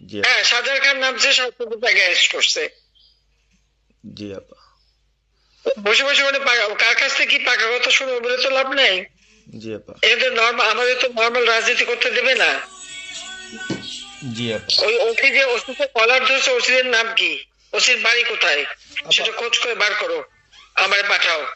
জি। হ্যাঁ সাজার খান নামছে সাজার তাকে অ্যারেস্ট করছে। জি আপা। বসে বসে মানে কার কাছ থেকে কি পাকা কথা শুনবে বলে তো লাভ নেই? জি আপা। এদের নর্মাল আমাদের তো নর্মাল রাজনীতি করতে দেবে না। জি আপা। ওই ওসি যে ওসিতে কলার ধরছে ওসিদের নাম কি? ওসির বাড়ি কোথায়? সেটা খোঁজ করে বার করো। আমার পাঠাও।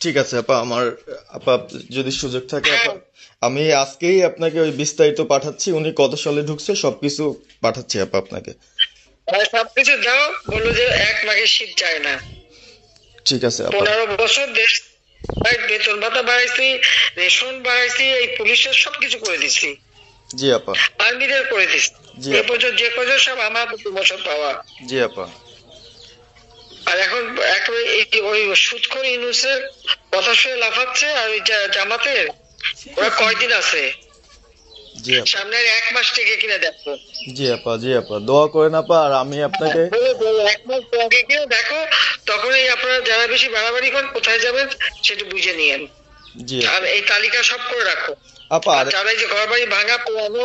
ঠিক আছে আপা আমার আপা যদি সুযোগ থাকে আপা হ্যাঁ। আমি আজকেই আপনাকে ওই বিস্তারিত পাঠাচ্ছি উনি কত সালে ঢুকছে সবকিছু পাঠাচ্ছি আপা আপনাকে। আর সবকিছু দাও বলল যে এক মাঘে শীত যায় না। ঠিক আছে আপা। পনেরো বছর দেশ ভাই বেতন ভাতা বাড়াইছি রেশন বাড়াইছি এই পুলিশের সবকিছু করে দিছি। জি আপা। আর্মিদের করে দিছি। জি। এ পর্যন্ত যে কজন সব আমার বছর পাওয়া। জি আপা। আর এখন একেবারে এই ওই সুৎখর ইউনুসের কথা শুনে লাফাচ্ছে আর ওই জামাতের ওরা কয়দিন আছে? সামনের এক মাস থেকে কিনে দেখো। জি আপা জি আপা। দোয়া করেন আপা আর আমি আপনাকে বলে এক মাস আগে কিনে দেখো তখনই আপনারা যারা বেশি বাড়াবাড়ি করেন কোথায় যাবেন সেটা বুঝে নিয়েন। জি আর এই তালিকা সব করে রাখো। আপা যারা এই যে ঘর বাড়ি ভাঙা পোড়ানো